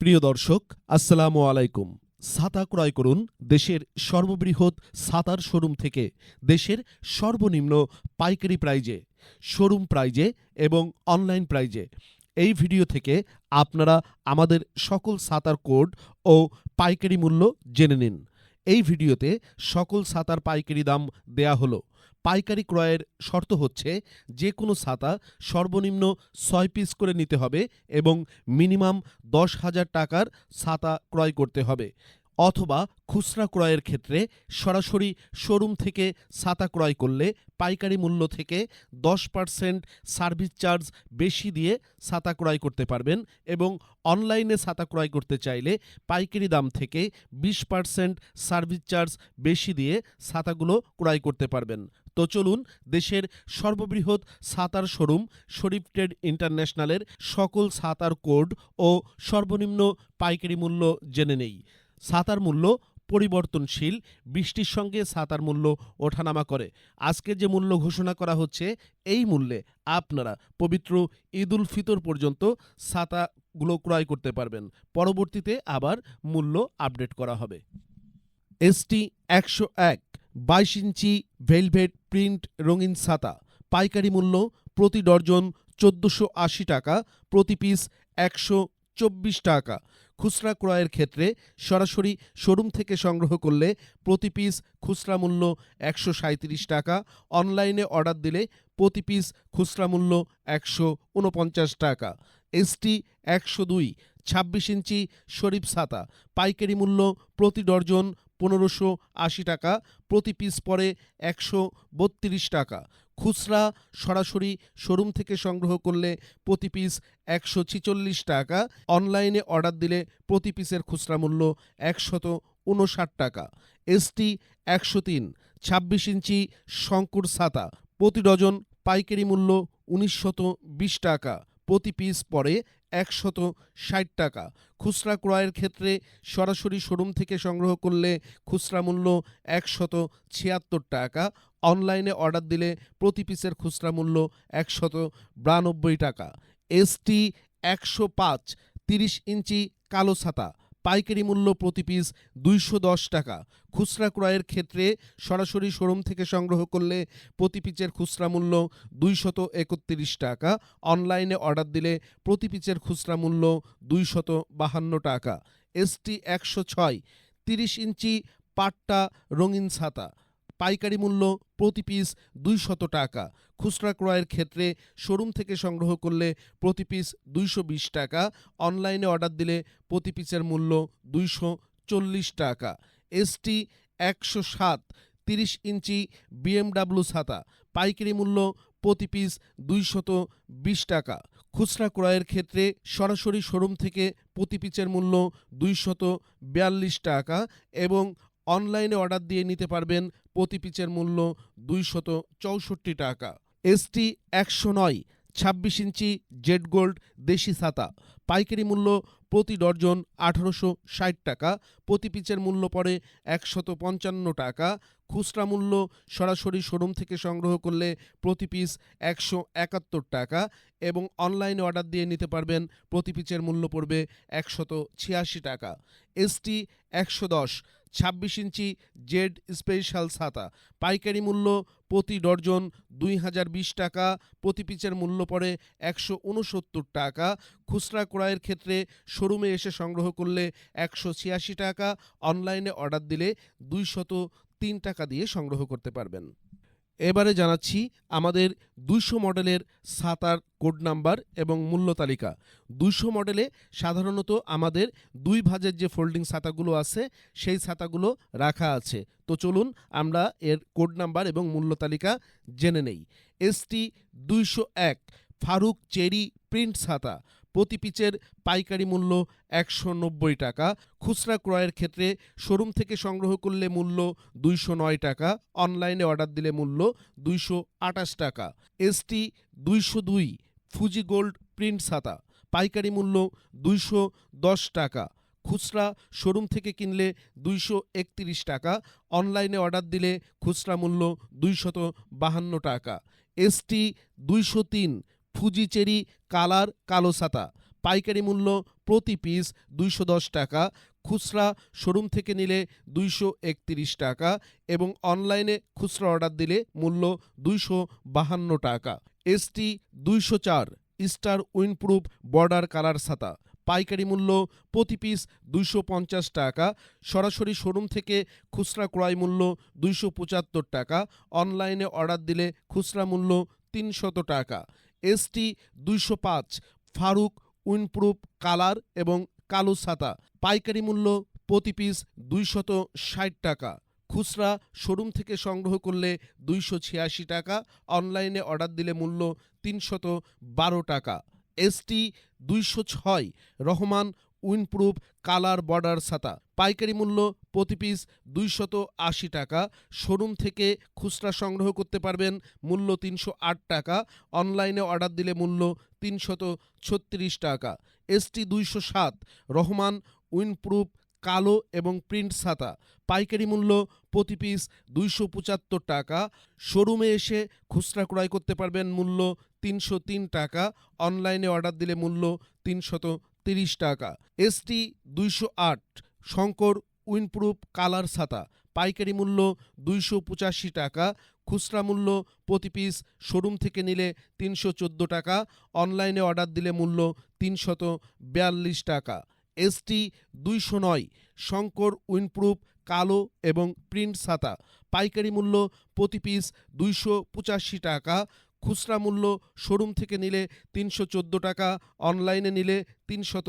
প্রিয় দর্শক, আসসালামু আলাইকুম। ছাতা ক্রয় করুন দেশের সর্ববৃহৎ ছাতার শোরুম থেকে দেশের সর্বনিম্ন পাইকারি প্রাইজে, শোরুম প্রাইজে এবং অনলাইন প্রাইজে। এই ভিডিও থেকে আপনারা আমাদের সকল ছাতার কোড ও পাইকারি মূল্য জেনে নিন। এই ভিডিওতে সকল ছাতার পাইকারি দাম দেয়া হলো। পাইকারি ক্রয়ের শর্ত হচ্ছে যে কোনো ছাতা সর্বনিম্ন ছয় পিস করে নিতে হবে এবং মিনিমাম দশ হাজার টাকার ছাতা ক্রয় করতে হবে অথবা খুচরা ক্রয়ের ক্ষেত্রে সরাসরি শোরুম থেকে ছাতা ক্রয় করলে পাইকারি মূল্য থেকে দশ পার্সেন্ট সার্ভিস চার্জ বেশি দিয়ে ছাতা ক্রয় করতে পারবেন এবং অনলাইনে ছাতা ক্রয় করতে চাইলে পাইকারি দাম থেকে বিশ পার্সেন্ট সার্ভিস চার্জ বেশি দিয়ে ছাতাগুলো ক্রয় করতে পারবেন। তো চলুন দেশের সর্ববৃহৎ ছাতার শোরুম শরীফ ট্রেড ইন্টারন্যাশনালের সকল ছাতার কোড ও সর্বনিম্ন পাইকারি মূল্য জেনে নেই। ছাতার মূল্য পরিবর্তনশীল, বৃষ্টির সঙ্গে ছাতার মূল্য ওঠানামা করে। আজকে যে মূল্য ঘোষণা করা হচ্ছে, এই মূল্যে আপনারা পবিত্র ঈদ উল ফিতর পর্যন্ত ছাতাগুলো ক্রয় করতে পারবেন। পরবর্তীতে আবার মূল্য আপডেট করা হবে। এসটি একশো এক, বাইশ ইঞ্চি ভেলভেট প্রিন্ট রঙিন ছাতা। পাইকারি মূল্য প্রতি ডর্জন চোদ্দোশো আশি টাকা, প্রতি পিস একশো চব্বিশ টাকা। খুচরা ক্রয়ের ক্ষেত্রে সরাসরি শোরুম থেকে সংগ্রহ করলে প্রতি পিস খুচরা মূল্য একশো সাঁত্রিশ টাকা, অনলাইনে অর্ডার দিলে প্রতি পিস খুচরা মূল্য একশো উনপঞ্চাশ টাকা। এসটি একশো দুই, ছাব্বিশ ইঞ্চি শরীফ ছাতা। পাইকারি মূল্য প্রতি ডর্জন পনেরোশো আশি টাকা, প্রতি পিস পরে একশো বত্রিশ টাকা। খুচরা সরাসরি শোরুম থেকে সংগ্রহ করলে প্রতি পিস একশো ছিচল্লিশ টাকা অনলাইনে অর্ডার দিলে প্রতি পিসের খুচরা মূল্য একশত উনষাট টাকা। এসটি একশো তিন, ছাব্বিশ ইঞ্চি শঙ্কুর ছাতা, প্রতি ডজন পাইকারি মূল্য উনিশশত বিশ টাকা, প্রতি পিস পরে একশত ষাট টাকা। খুচরা ক্রয়ের ক্ষেত্রে সরাসরি শোরুম থেকে সংগ্রহ করলে খুচরা মূল্য একশত ছিয়াত্তর টাকা। অনলাইনে অর্ডার দিলে প্রতি পিসের খুচরা মূল্য একশত বিরানব্বই টাকা। এসটি একশো পাঁচ, তিরিশ ইঞ্চি কালো ছাতা। পাইকারি মূল্য প্রতি পিস দুইশো দশ টাকা। খুচরা ক্রয়ের ক্ষেত্রে সরাসরি শোরুম থেকে সংগ্রহ করলে প্রতি পিচের খুচরা মূল্য দুইশত একত্রিশ টাকা। অনলাইনে অর্ডার দিলে প্রতি পিচের খুচরা মূল্য দুইশত বাহান্ন টাকা। এসটি একশো ছয়, তিরিশ ইঞ্চি পাট্টা রঙিন ছাতা। পাইকারি মূল্য প্রতি পিস দুইশত টাকা। খুচরা ক্রয়ের ক্ষেত্রে শোরুম থেকে সংগ্রহ করলে প্রতি পিস দুইশো বিশ টাকা, অনলাইনে অর্ডার দিলে প্রতি পিসের মূল্য দুইশো চল্লিশ টাকা। এসটি একশো সাত, তিরিশ ইঞ্চি বিএমডাব্লিউ ছাতা, পাইকারি মূল্য প্রতি পিস দুইশত বিশ টাকা। খুচরা ক্রয়ের ক্ষেত্রে সরাসরি শোরুম থেকে প্রতি পিচের মূল্য দুইশত বিয়াল্লিশ টাকা এবং অনলাইনে অর্ডার দিয়ে নিতে পারবেন প্রতি পিচের মূল্য দুইশত চৌষট্টি টাকা। এসটি একশো নয়, ছাব্বিশ ইঞ্চি জেড গোল্ড দেশি ছাতা। পাইকারি মূল্য প্রতি ডর্জন আঠারোশো ষাট টাকা, প্রতি পিচের মূল্য পড়ে একশত পঞ্চান্ন টাকা। খুচরা মূল্য সরাসরি শোরুম থেকে সংগ্রহ করলে প্রতি পিস একশো একাত্তর টাকা এবং অনলাইনে অর্ডার দিয়ে নিতে পারবেন প্রতি পিচের মূল্য পড়বে একশত ছিয়াশি টাকা। এসটি একশো দশ ছাব্বিশ ইঞ্চি জেড স্পেশাল ছাতা। পাইকারি মূল্য প্রতি ডর্জন দুই হাজার বিশ টাকা, প্রতি পিচের মূল্য পড়ে একশো উনসত্তর টাকা। খুচরা ক্রয়ের ক্ষেত্রে শোরুমে এসে সংগ্রহ করলে একশো ছিয়াশি টাকা, অনলাইনে অর্ডার দিলে দুইশত তিন টাকা দিয়ে সংগ্রহ করতে পারবেন। এবারে জানাচ্ছি আমাদের দুইশো মডেলের ছাতার কোড নাম্বার এবং মূল্য তালিকা। দুইশো মডেলে সাধারণত আমাদের দুই ভাজের যে ফোল্ডিং ছাতাগুলো আছে, সেই ছাতাগুলো রাখা আছে। তো চলুন আমরা এর কোড নাম্বার এবং মূল্য তালিকা জেনে নেই। এসটি দুইশো এক ফারুক চেরি প্রিন্ট ছাতা প্রতি পিচের পাইকারি মূল্য একশো নব্বই টাকা। খুচরা ক্রয়ের ক্ষেত্রে শোরুম থেকে সংগ্রহ করলে মূল্য দুইশো নয় টাকা, অনলাইনে অর্ডার দিলে মূল্য দুইশো আটাশ টাকা। এসটি দুইশো দুই ফুজি গোল্ড প্রিন্ট ছাতা, পাইকারি মূল্য দুইশো দশ টাকা। খুচরা শোরুম থেকে কিনলে দুইশো একত্রিশ টাকা, অনলাইনে অর্ডার দিলে খুচরা মূল্য দুইশত বাহান্ন টাকা। এসটি দুইশো তিন ফুজি চেরি কালার কালো ছাতা পাইকারি মূল্য প্রতি পিস দুইশো দশ টাকা, খুচরা শোরুম থেকে নিলে দুইশো একত্রিশ টাকা এবং অনলাইনে খুচরা অর্ডার দিলে মূল্য দুইশো টাকা। এসটি দুইশো চার, স্টার উইনপ্রুফ বর্ডার কালার ছাতা পাইকারি মূল্য প্রতি পিস দুইশো পঞ্চাশ টাকা, সরাসরি শোরুম থেকে খুচরা ক্রয় মূল্য দুইশো পঁচাত্তর টাকা, অনলাইনে অর্ডার দিলে খুচরা মূল্য তিনশত টাকা। এসটি দুইশো পাঁচ, ফারুক, উইনপ্রুফ, কালার এবং কালো ছাতা। পাইকারি মূল্য প্রতি পিস দুইশত ষাট টাকা। খুচরা শোরুম থেকে সংগ্রহ করলে দুইশো ছিয়াশি টাকা, অনলাইনে অর্ডার দিলে মূল্য তিনশত বারো টাকা। এসটি দুইশো ছয়, রহমান উইনপ্রুফ কালার বর্ডার ছাতা। পাইকারি মূল্য প্রতি পিস দুইশত আশি টাকা। শোরুম থেকে খুচরা সংগ্রহ করতে পারবেন মূল্য তিনশো আট টাকা। অনলাইনে অর্ডার দিলে মূল্য তিনশত ছত্রিশ টাকা। এসটি দুইশো সাত, রহমান উইনপ্রুফ কালো এবং প্রিন্ট ছাতা। পাইকারি মূল্য প্রতি পিস দুইশো পঁচাত্তর টাকা। শোরুমে এসে খুচরা ক্রয় করতে পারবেন মূল্য তিনশো তিন টাকা। অনলাইনে অর্ডার দিলে মূল্য তিনশত তিরিশ টাকা। এসটি দুইশো আট, শঙ্কর উইনপ্রুফ কালার ছাতা। পাইকারি মূল্য দুইশো পঁচাশি টাকা। খুচরা মূল্য প্রতি পিস শোরুম থেকে নিলে তিনশো চোদ্দ টাকা। অনলাইনে অর্ডার দিলে মূল্য তিনশত বিয়াল্লিশ টাকা। এসটি দুইশো নয়, শঙ্কর উইনপ্রুফ কালো এবং প্রিন্ট ছাতা। পাইকারি মূল্য প্রতি পিস দুইশো পঁচাশি টাকা। খুচরা মূল্য শোরুম থেকে নিলে তিনশো চোদ্দ টাকা, অনলাইনে নিলে তিনশত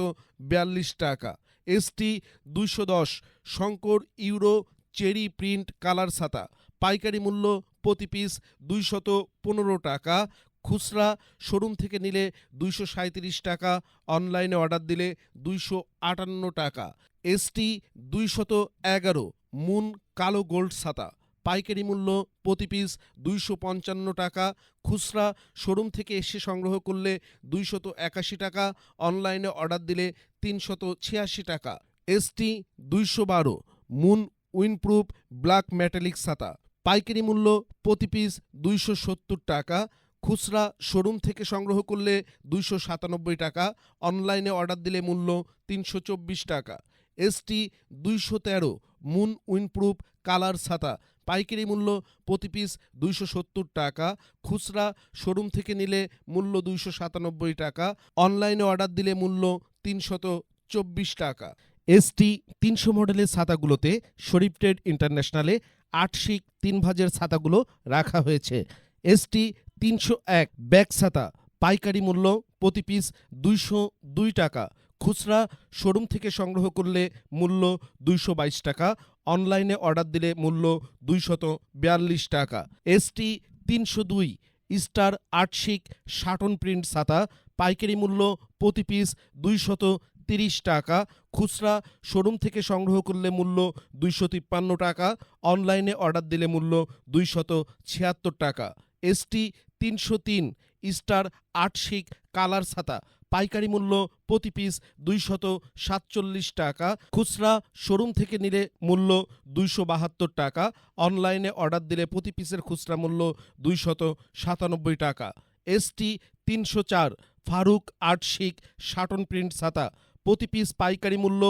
বিয়াল্লিশ টাকা। এসটি দুইশো দশ, Shankar euro cherry print colour ছাতা। পাইকারি মূল্য প্রতি পিস দুইশত পনেরো টাকা। খুচরা শোরুম থেকে নিলে দুইশো সাঁত্রিশ টাকা, অনলাইনে অর্ডার দিলে দুইশো আটান্ন টাকা। এসটি দুইশত এগারো, মুন কালো গোল্ড ছাতা। পাইকারি মূল্য প্রতি পিস দুইশো পঞ্চান্ন টাকা। খুচরা শোরুম থেকে এসে সংগ্রহ করলে দুইশত একাশি টাকা। অনলাইনে অর্ডার দিলে তিনশত ছিয়াশি টাকা। এসটি দুইশো বারো, মুন উইনপ্রুফ ব্ল্যাক মেটালিক ছাতা। পাইকারি মূল্য প্রতি পিস দুইশো সত্তর টাকা। খুচরা শোরুম থেকে সংগ্রহ করলে দুইশো সাতানব্বই টাকা। অনলাইনে অর্ডার দিলে মূল্য তিনশো চব্বিশ টাকা। এসটি দুইশো তেরো, মুন উইনপ্রুফ কালার ছাতা। পাইকারি মূল্য প্রতি পিস দুইশো সত্তর টাকা, খুচরা শোরুম থেকে নিলে মূল্য দুইশো সাতানব্বই টাকা, অনলাইনে অর্ডার দিলে মূল্য তিনশত চব্বিশ টাকা। এসটি তিনশো মডেলের ছাতাগুলোতে শরীফ ট্রেড ইন্টারন্যাশনালে আটশিক তিন ভাজের ছাতাগুলো রাখা হয়েছে। এসটি তিনশো এক ব্যাগ ছাতা, পাইকারি মূল্য প্রতি পিস দুইশো দুই টাকা, খুচরা শোরুম থেকে সংগ্রহ করলে মূল্য দুইশো বাইশ টাকা অনলাইনে অর্ডার দিলে মূল্য দুইশত বিয়াল্লিশ টাকা। এসটি তিনশো দুই, স্টার আটশিক শাটন প্রিন্ট ছাতা, পাইকারি মূল্য প্রতি পিস দুইশত তিরিশ টাকা। খুচরা শোরুম থেকে সংগ্রহ করলে মূল্য দুইশো তিপ্পান্ন টাকা। অনলাইনে অর্ডার দিলে মূল্য দুইশত ছিয়াত্তর টাকা। এসটি তিনশো তিন, স্টার আটশিক কালার ছাতা। পাইকারি মূল্য প্রতি পিস দুইশত সাতচল্লিশ টাকা। খুচরা শোরুম থেকে নিলে মূল্য দুইশো বাহাত্তর টাকা। অনলাইনে অর্ডার দিলে প্রতি পিসের খুচরা মূল্য দুইশত সাতানব্বই টাকা। এসটি তিনশো চার, ফারুক আটশিক শাটন প্রিন্ট ছাতা। প্রতি পিস পাইকারি মূল্য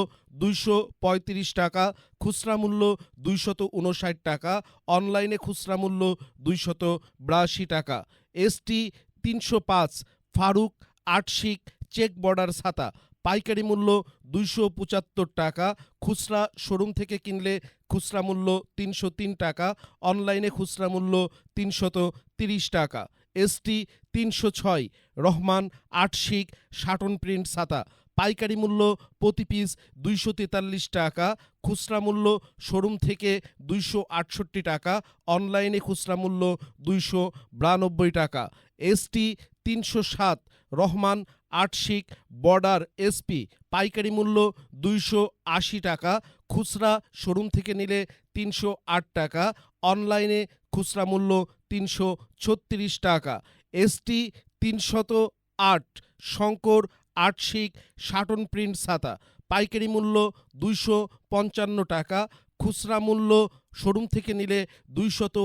দুইশো পঁয়ত্রিশ টাকা। খুচরা মূল্য দুইশত উনষাট টাকা। অনলাইনে খুচরা মূল্য দুইশত বিরাশি টাকা। এসটি তিনশো পাঁচ ফারুক, আটশিক, চেক বর্ডার ছাতা পাইকারি মূল্য দুইশো পঁচাত্তর টাকা। খুচরা শোরুম থেকে কিনলে খুচরা মূল্য তিনশো তিন টাকা। অনলাইনে খুচরা মূল্য তিনশত তিরিশ টাকা। এসটি তিনশো ছয়, রহমান, আটশিক, শাটন প্রিন্ট ছাতা পাইকারি মূল্য প্রতি পিস দুইশো তেতাল্লিশ টাকা। খুচরা মূল্য শোরুম থেকে দুইশো আটষট্টি টাকা। অনলাইনে খুচরা মূল্য দুইশো বিরানব্বই টাকা। এসটি তিনশো সাত, রহমান, আটশিক, বর্ডার এসপি পাইকারি মূল্য দুইশো আশি টাকা, খুচরা শোরুম থেকে নিলে তিনশো আট টাকা, অনলাইনে খুচরা মূল্য তিনশো ছত্রিশ টাকা। এসটি তিনশত আট, শঙ্কর, আটশিক, শাটন প্রিন্ট ছাতা। পাইকারি মূল্য দুইশো পঞ্চান্ন টাকা খুচরা মূল্য শোরুম থেকে নিলে দুইশত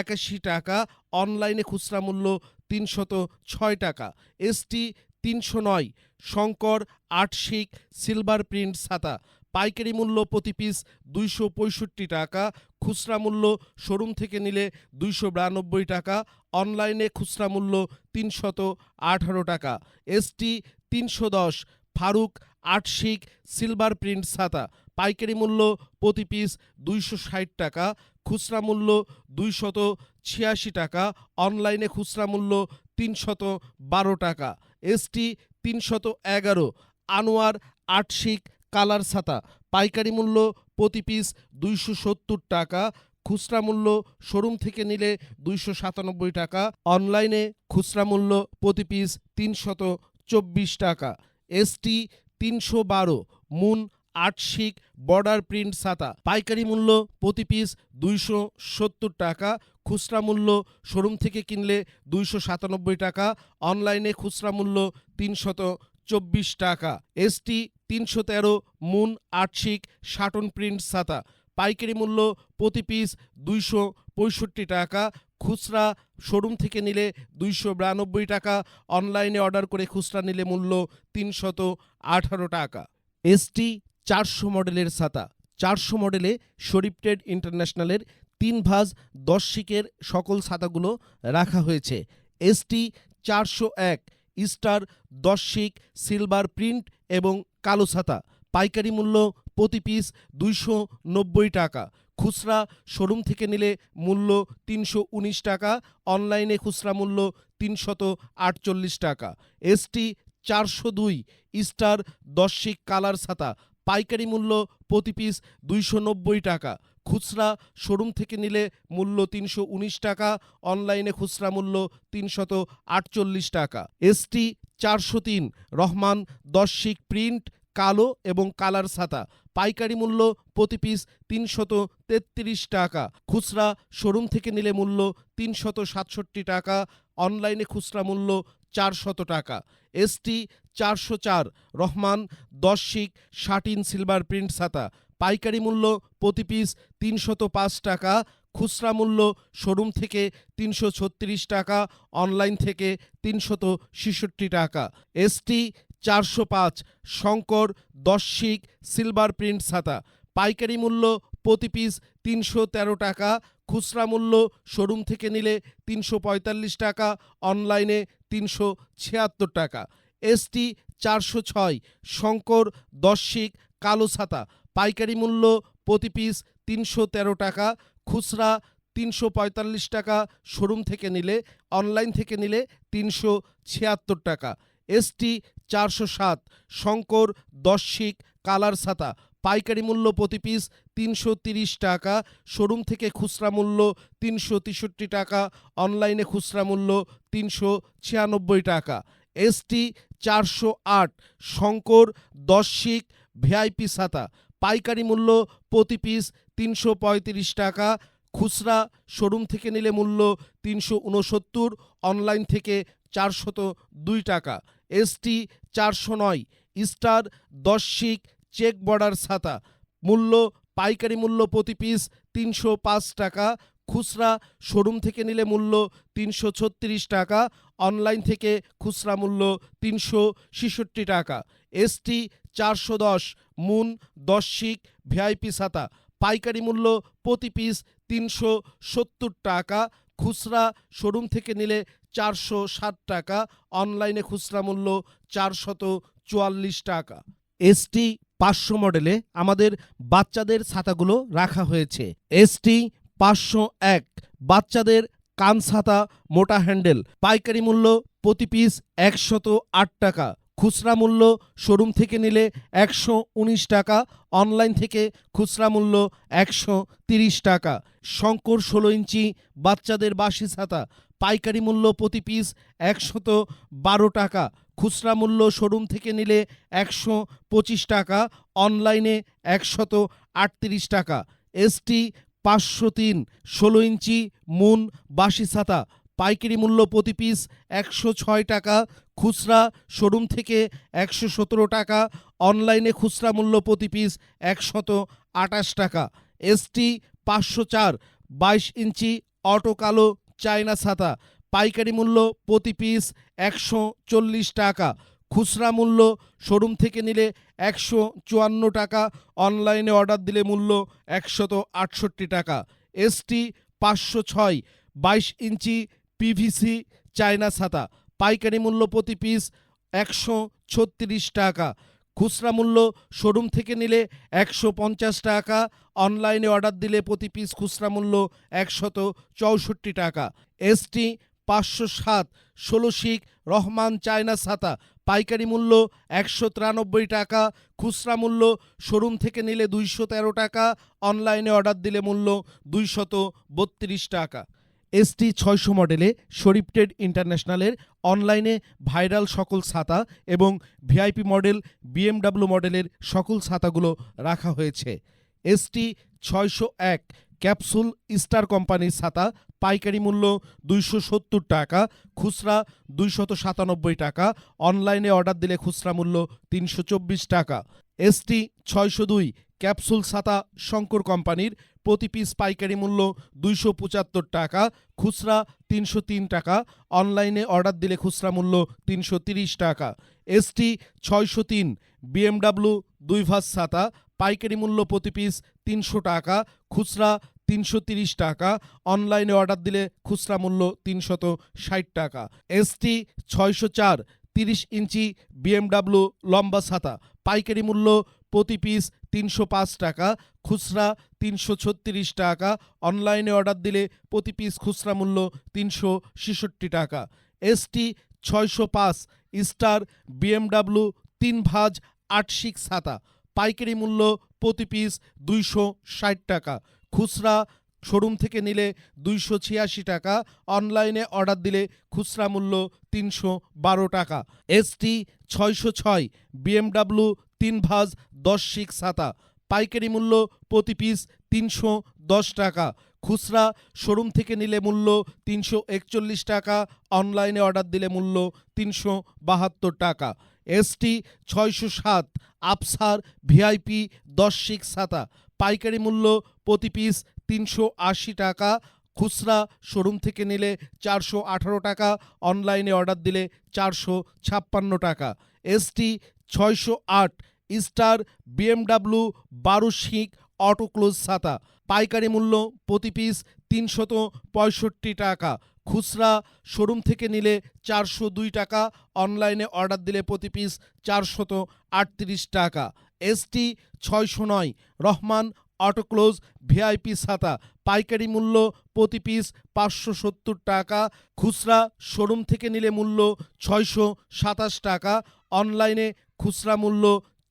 একাশি টাকা, অনলাইনে খুচরা মূল্য তিনশত ছয় টাকা এসটি তিনশো নয়, শঙ্কর আটশিক সিলভার প্রিন্ট ছাতা। পাইকারি মূল্য প্রতি পিস দুইশো পঁয়ষট্টি টাকা, খুচরা মূল্য শোরুম থেকে নিলে দুইশো বিরানব্বই টাকা, অনলাইনে খুচরা মূল্য তিনশত আঠারো টাকা এসটি তিনশো দশ ফারুক, আটশিক, সিলভার প্রিন্ট ছাতা। পাইকারি মূল্য প্রতি পিস দুইশো ষাট টাকা, খুচরা মূল্য দুইশত ছিয়াশি টাকা, অনলাইনে খুচরা মূল্য তিনশত বারো টাকা। এসটি তিনশত এগারো, আনোয়ার, আটশিক কালার ছাতা। পাইকারি মূল্য প্রতি পিস দুইশো সত্তর টাকা, খুচরা মূল্য শোরুম থেকে নিলে দুইশো সাতানব্বই টাকা, অনলাইনে খুচরা মূল্য প্রতি পিস তিনশত চব্বিশ টাকা। এসটি তিনশো বারো, মুন আটশিক, বর্ডার প্রিন্ট ছাতা পাইকারি মূল্য প্রতি পিস দুইশো সত্তর টাকা, খুচরা মূল্য শোরুম থেকে কিনলে দুইশো সাতানব্বই টাকা, অনলাইনে খুচরা মূল্য তিনশত চব্বিশ টাকা। এসটি তিনশো তেরো, মুন আটশিক, শাটন প্রিন্ট ছাতা পাইকারি মূল্য প্রতি পিস দুইশো পঁয়ষট্টি টাকা, খুচরা শোরুম থেকে নিলে দুইশো বিরানব্বই টাকা, অনলাইনে অর্ডার করে খুচরা নিলে মূল্য তিনশত আঠারো টাকা। এসটি চারশো মডেলের ছাতা। চারশো মডেলে শরীফ ট্রেড ইন্টারন্যাশনালের তিন ভাজ দশ শিকের সকল ছাতাগুলো রাখা হয়েছে। এসটি চারশো এক, স্টার দশ শিক, সিলভার প্রিন্ট এবং কালো ছাতা। পাইকারি মূল্য প্রতি পিস দুইশো নব্বই টাকা। খুচরা শোরুম থেকে নিলে মূল্য তিনশো উনিশ টাকা, অনলাইনে খুচরা মূল্য তিনশত আটচল্লিশ টাকা। এসটি চারশো দুই, স্টার দশিক কালার ছাতা, পাইকারি মূল্য প্রতি পিস দুইশো নব্বই টাকা। খুচরা শোরুম থেকে নিলে মূল্য তিনশো উনিশ টাকা, অনলাইনে খুচরা মূল্য তিনশত আটচল্লিশ টাকা। এসটি চারশো তিন, রহমান দশিক প্রিন্ট কালো এবং কালার ছাতা। পাইকারি মূল্য প্রতি পিস তিনশত তেত্রিশ টাকা। খুচরা শোরুম থেকে নিলে মূল্য তিনশত সাতষট্টি টাকা। অনলাইনে খুচরা মূল্য চারশত টাকা। এসটি চারশো চার, রহমান দশিক শাটিন সিলভার প্রিন্ট ছাতা। পাইকারি মূল্য প্রতি পিস তিনশত পাঁচ টাকা। খুচরা মূল্য শোরুম থেকে তিনশো ছত্রিশ টাকা। অনলাইন থেকে তিনশত টাকা। এসটি চারশো পাঁচ, শঙ্কর দশিক সিলভার প্রিন্ট ছাতা। পাইকারি মূল্য প্রতি পিস তিনশো তেরো টাকা, খুচরা মূল্য শোরুম থেকে নিলে তিনশো পঁয়তাল্লিশ টাকা, অনলাইনে তিনশো ছিয়াত্তর টাকা। এসটি চারশো ছয়, শঙ্কর দশিক কালো ছাতা। পাইকারি মূল্য প্রতি পিস তিনশো তেরো টাকা, খুচরা তিনশো পঁয়তাল্লিশ টাকা, শোরুম থেকে নিলে, অনলাইন থেকে নিলে তিনশো ছিয়াত্তর টাকা। এসটি চারশো সাত, শঙ্কর দশিক কালার ছাতা, পাইকারি মূল্য প্রতি পিস তিনশো টাকা, শোরুম থেকে খুচরা মূল্য তিনশো তেষট্টি টাকা, অনলাইনে খুচরা মূল্য তিনশো ছিয়ানব্বই টাকা। এসটি চারশো আট, শঙ্কর দশিক ভিআইপি ছাতা, পাইকারি মূল্য প্রতি পিস তিনশো পঁয়ত্রিশ টাকা, খুচরা শোরুম থেকে নিলে মূল্য তিনশো উনসত্তর, অনলাইন থেকে চারশত দুই টাকা। এসটি চারশো নয়, স্টার দশিক চেক বর্ডার ছাতা। মূল্য, পাইকারি মূল্য প্রতি পিস তিনশো পাঁচ টাকা, খুচরা শোরুম থেকে নিলে মূল্য তিনশো ছত্রিশ টাকা, অনলাইন থেকে খুচরা মূল্য তিনশো ছেষট্টি টাকা। এসটি চারশো দশ, মুন দশিক ভিআইপি ছাতা। পাইকারি মূল্য প্রতি পিস তিনশো সত্তর টাকা, খুচরা শোরুম থেকে নিলে চারশো ষাট টাকা অনলাইনে খুচরা মূল্য চারশত চুয়াল্লিশ টাকা। এসটি পাঁচশো মডেলে আমাদের বাচ্চাদের ছাতাগুলো রাখা হয়েছে। এসটি পাঁচশো এক, বাচ্চাদের কান ছাতা, মোটা হ্যান্ডেল পাইকারি মূল্য প্রতি পিস একশত আট টাকা, খুচরা মূল্য শোরুম থেকে নিলে একশো উনিশ টাকা অনলাইন থেকে খুচরা মূল্য একশো তিরিশ টাকা। শঙ্কর ষোলো ইঞ্চি বাচ্চাদের বাসি ছাতা পাইকারি মূল্য প্রতি পিস একশত বারো টাকা। খুচরা মূল্য শোরুম থেকে নিলে একশো পঁচিশ টাকা অনলাইনে একশত আটত্রিশ টাকা। এসটি পাঁচশো তিন, ষোলো ইঞ্চি মুন বাসি ছাতা। পাইকারি মূল্য প্রতি পিস একশো ছয় টাকা, খুচরা শোরুম থেকে একশো সতেরো টাকা অনলাইনে খুচরা মূল্য প্রতি পিস একশত আটাশ টাকা। এসটি পাঁচশো চার, বাইশ ইঞ্চি অটো কালো চায়না ছাতা। পাইকারি মূল্য প্রতি পিস একশো চল্লিশ টাকা। খুচরা মূল্য শোরুম থেকে নিলে একশো চুয়ান্ন টাকা। অনলাইনে অর্ডার দিলে মূল্য একশত আটষট্টি টাকা। এসটি পাঁচশো ছয়, বাইশ ইঞ্চি পিভিসি চায়না ছাতা। পাইকারি মূল্য প্রতি পিস একশো ছত্রিশ টাকা। খুচরা মূল্য শোরুম থেকে নিলে একশো পঞ্চাশ টাকা, অনলাইনে অর্ডার দিলে প্রতি পিস খুচরা মূল্য একশত চৌষট্টি টাকা। এসটি পাঁচশো সাত, ষোলো শিক রহমান চায়না ছাতা পাইকারি মূল্য একশো তিরানব্বই টাকা, খুচরা মূল্য শোরুম থেকে নিলে দুইশো তেরো টাকা, অনলাইনে অর্ডার দিলে মূল্য দুইশত বত্রিশ টাকা। এসটি ছয়শো মডেলে শরীফ ট্রেড ইন্টারন্যাশনালের অনলাইনে ভাইরাল সকল ছাতা এবং ভিআইপি মডেল, বিএমডাব্লিউ মডেলের সকল ছাতাগুলো রাখা হয়েছে। এসটি ছয়শো এক ক্যাপসুল স্টার কোম্পানির ছাতা, পাইকারি মূল্য দুইশো সত্তর টাকা, খুচরা দুইশত সাতানব্বই টাকা, অনলাইনে অর্ডার দিলে খুচরা মূল্য তিনশো চব্বিশ টাকা। এসটি ছয়শো দুই ক্যাপসুল ছাতা শঙ্কর কোম্পানির প্রতি পিস পাইকারি মূল্য দুইশো পঁচাত্তর টাকা, খুচরা তিনশো তিন টাকা অনলাইনে অর্ডার দিলে খুচরা মূল্য তিনশো তিরিশ টাকা। এসটি ছয়শো তিন বিএমডাব্লিউ দুই ভাস ছাতা পাইকারি মূল্য প্রতি পিস তিনশো টাকা, খুচরা তিনশো তিরিশ টাকা অনলাইনে অর্ডার দিলে খুচরা মূল্য তিনশত ষাট টাকা। এসটি ছয়শো চার, তিরিশ ইঞ্চি বিএমডাব্লিউ লম্বা ছাতা পাইকারি মূল্য প্রতি পিস তিনশো পাঁচ টাকা, খুচরা তিনশো ছত্রিশ টাকা, অনলাইনে অর্ডার দিলে প্রতি পিস খুচরা মূল্য তিনশো ছেষট্টি টাকা। এসটি ছয়শো পাঁচ, স্টার, বিএমডাব্লিউ, তিন ভাজ আটশিক ছাতা। পাইকারি মূল্য প্রতি পিস দুইশো ষাট টাকা। খুচরা শোরুম থেকে নিলে দুইশো ছিয়াশি টাকা, অনলাইনে অর্ডার দিলে খুচরা মূল্য তিনশো বারো টাকা। এসটি ছয়শো ছয়, বিএমডাব্লিউ তিন ভাজ দশ শিক ছাতা। পাইকারি মূল্য প্রতি পিস তিনশো দশ টাকা। খুচরা শোরুম থেকে নিলে মূল্য তিনশো একচল্লিশ টাকা। অনলাইনে অর্ডার দিলে মূল্য তিনশো বাহাত্তর টাকা। এসটি ছয়শো সাত, আফসার ভিআইপি দশ শিক ছাতা। পাইকারি মূল্য প্রতি পিস তিনশো আশি টাকা। খুচরা শোরুম থেকে নিলে চারশো আঠারো টাকা। অনলাইনে অর্ডার দিলে চারশো ছাপ্পান্ন টাকা। এসটি ছয়শো আট স্টার বিএমডাব্লিউ বারো শিক অটো ক্লোজ ছাতা পাইকারি মূল্য প্রতি পিস তিনশত পঁয়ষট্টি টাকা। খুচরা শোরুম থেকে নিলে চারশো দুই টাকা। অনলাইনে অর্ডার দিলে প্রতি পিস চারশত আটত্রিশ টাকা। এসটি ছয়শো নয়। রহমান অটোক্লোজ ভিআইপি ছাতা পাইকারি মূল্য প্রতি পিস পাঁচশো সত্তর টাকা। খুচরা শোরুম থেকে নিলে মূল্য ছয়শো সাতাশ টাকা। অনলাইনে খুচরা মূল্য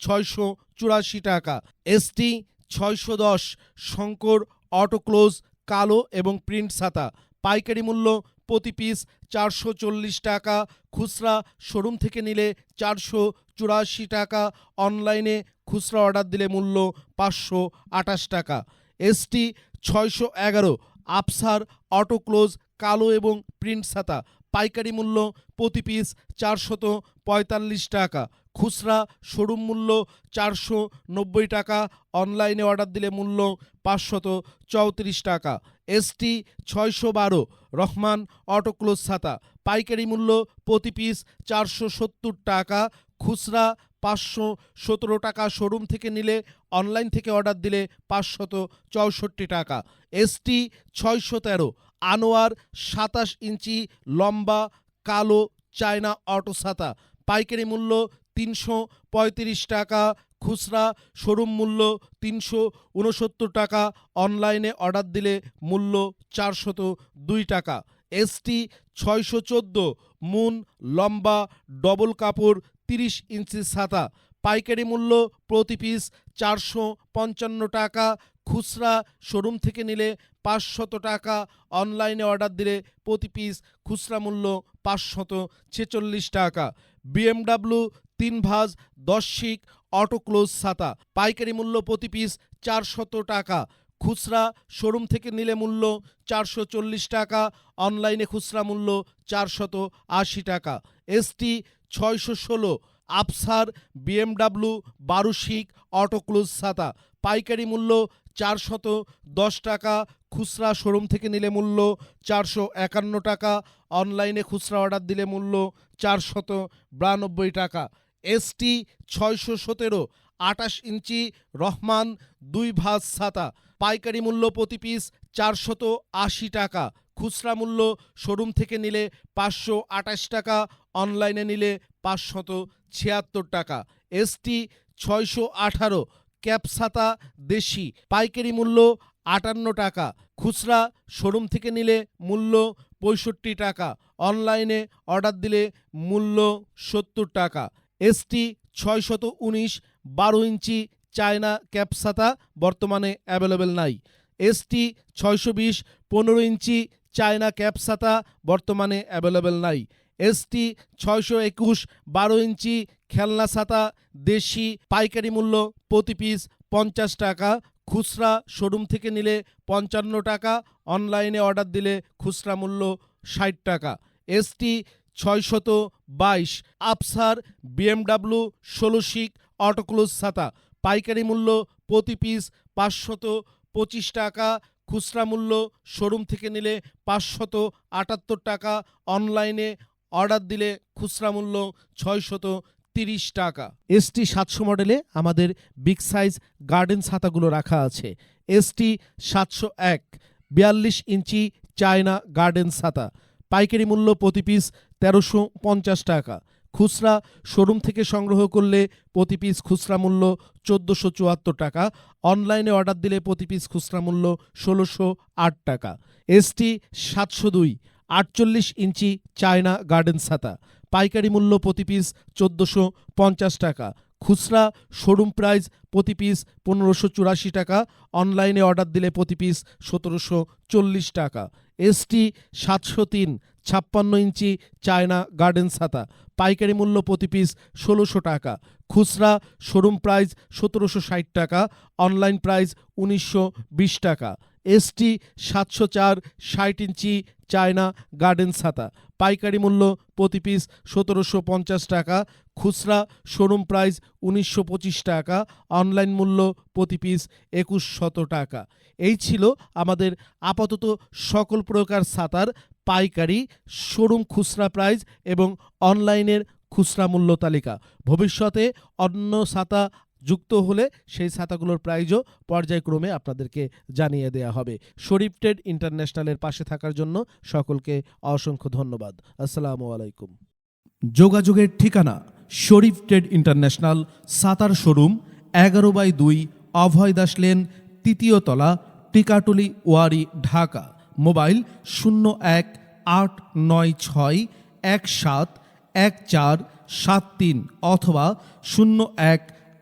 ছয়শো চুরাশি টাকা। এসটি ছয়শো দশ, শঙ্কর অটোক্লোজ কালো এবং প্রিন্ট ছাতা। পাইকারি মূল্য প্রতি পিস চারশো চল্লিশ টাকা, খুচরা শোরুম থেকে নিলে চারশো চুরাশি টাকা অনলাইনে খুচরা অর্ডার দিলে মূল্য পাঁচশো আটাশ টাকা। এসটি ছয়শো এগারো আফসার অটোক্লোজ কালো এবং প্রিন্ট ছাতা। পাইকারি মূল্য প্রতি পিস চারশত পঁয়তাল্লিশ টাকা। খুচরা শোরুম মূল্য চারশো নব্বই টাকা, অনলাইনে অর্ডার দিলে মূল্য পাঁচশত চৌত্রিশ টাকা। এসটি ছয়শো বারো, রহমান অটোক্লোজ ছাতা। পাইকারি মূল্য প্রতি পিস চারশো সত্তর টাকা। খুচরা পাঁচশো সতেরো টাকা শোরুম থেকে নিলে, অনলাইন থেকে অর্ডার দিলে পাঁচশত চৌষট্টি টাকা। এসটি ছয়শো তেরো, আনোয়ার সাতাশ ইঞ্চি লম্বা কালো চায়না অটো ছাতা। পাইকারি মূল্য তিনশো পঁয়ত্রিশ টাকা, খুচরা শোরুম মূল্য তিনশো উনসত্তর টাকা, অনলাইনে অর্ডার দিলে মূল্য চারশত দুই টাকা। এসটি ছয়শো চোদ্দ, মুন, লম্বা, ডবল কাপড়, তিরিশ ইঞ্চি ছাতা। পাইকারি মূল্য প্রতি পিস চারশো পঞ্চান্ন টাকা, খুচরা শোরুম থেকে নিলে পাঁচশত টাকা, অনলাইনে অর্ডার দিলে প্রতি পিস খুচরা মূল্য পাঁচশত ছেচল্লিশ টাকা। বিএমডাব্লিউ তিন ভাজ দশ শিক অটো ক্লোজ ছাতা পাইকারি মূল্য প্রতি পিস চারশত টাকা। খুচরা শোরুম থেকে নিলে মূল্য চারশো চল্লিশ টাকা। অনলাইনে খুচরা মূল্য চারশত আশি টাকা। এসটি ছয়শো ষোলো, আফসার বিএমডাব্লিউ বারো শিক অটো ক্লোজ ছাতা পাইকারি মূল্য চারশত দশ টাকা খুচরা শোরুম থেকে নিলে মূল্য চারশো একান্ন টাকা, অনলাইনে খুচরা অর্ডার দিলে মূল্য চারশত বিরানব্বই টাকা। এসটি ছয়শো সতেরো আটাশ ইঞ্চি রহমান দুই ভাঁজ ছাতা। পাইকারি মূল্য প্রতি পিস চারশত আশি টাকা। খুচরা মূল্য শোরুম থেকে নিলে পাঁচশো আটাশ টাকা, অনলাইনে নিলে পাঁচশত ছিয়াত্তর টাকা। এসটি ছয়শো আঠারো ক্যাপসাতা দেশি, পাইকারি মূল্য আটান্ন টাকা, খুচরা শোরুম থেকে নিলে মূল্য পঁয়ষট্টি টাকা, অনলাইনে অর্ডার দিলে মূল্য সত্তর টাকা। এসটি ছয়শত উনিশ বারো ইঞ্চি চায়না ক্যাপসাতা বর্তমানে অ্যাভেলেবেল নাই। এসটি ছয়শো বিশ পনেরো ইঞ্চি চায়না ক্যাপসাতা বর্তমানে অ্যাভেলেবেল নাই। এসটি ছয়শো একুশ বারো ইঞ্চি খেলনা ছাতা, দেশি পাইকারি মূল্য প্রতি পিস পঞ্চাশ টাকা, খুচরা শোরুম থেকে নিলে পঞ্চান্ন টাকা, অনলাইনে অর্ডার দিলে খুচরা মূল্য ষাট টাকা। এসটি ছয়শত বাইশ আফসার বিএমডাব্লিউ ষোলো শিক অটোক্লোজ ছাতা, পাইকারি মূল্য প্রতি পিস পাঁচশত পঁচিশ টাকা, খুচরা মূল্য শোরুম থেকে নিলে পাঁচশত আটাত্তর টাকা, অনলাইনে অর্ডার দিলে খুচরা মূল্য ছয়শত তিরিশ টাকা। এসটি সাতশো মডেলে আমাদের বিগ সাইজ গার্ডেন ছাতাগুলো রাখা আছে। এসটি সাতশো এক, বিয়াল্লিশ ইঞ্চি চায়না গার্ডেন ছাতা পাইকারি মূল্য প্রতি পিস তেরোশো পঞ্চাশ টাকা। খুচরা শোরুম থেকে সংগ্রহ করলে প্রতি পিস খুচরা মূল্য চোদ্দোশো চুয়াত্তর টাকা। অনলাইনে অর্ডার দিলে প্রতি পিস খুচরা মূল্য ষোলোশো আট টাকা। এসটি সাতশো দুই আটচল্লিশ ইঞ্চি চায়না গার্ডেন ছাতা। পাইকারি মূল্য প্রতি পিস চোদ্দোশো পঞ্চাশ টাকা। খুচরা শোরুম প্রাইস প্রতি পিস পনেরোশো চুরাশি টাকা। অনলাইনে অর্ডার দিলে প্রতি পিস সতেরোশো চল্লিশ টাকা। এসটি সাতশো তিন, ছাপ্পান্ন ইঞ্চি চায়না গার্ডেন ছাতা। পাইকারি মূল্য প্রতি পিস ষোলোশো টাকা। খুচরা শোরুম প্রাইস সতেরোশো ষাট টাকা। অনলাইন প্রাইস উনিশশো বিশ টাকা। এসটি সাতশো চার ষাট ইঞ্চি চায়না গার্ডেন ছাতা। পাইকারি মূল্য প্রতি পিস সতেরোশো পঞ্চাশ টাকা, খুচরা শোরুম প্রাইস উনিশশো পঁচিশ টাকা, অনলাইন মূল্য প্রতি পিস একুশ শত টাকা। এই ছিল আমাদের আপাতত সকল প্রকার ছাতার পাইকারি, শোরুম খুচরা প্রাইস এবং অনলাইনের খুচরা মূল্য তালিকা। ভবিষ্যতে অন্য ছাতা যুক্ত হলে সেই ছাতাগুলোর প্রাইজও পর্যায়ক্রমে আপনাদেরকে জানিয়ে দেয়া হবে। শরীফ ট্রেড ইন্টারন্যাশনালের পাশে থাকার জন্য সকলকে অসংখ্য ধন্যবাদ। আসসালামু আলাইকুম। যোগাযোগের ঠিকানা শরীফ ট্রেড ইন্টারন্যাশনাল, সাতার শোরুম, এগারো বাই দুই, অভয় দাস লেন, তৃতীয় তলা, টিকাটুলি, ওয়ারি, ঢাকা। মোবাইল শূন্য এক, আট নয় ছয়, এক সাত, এক চার, সাত তিন অথবা শূন্য এক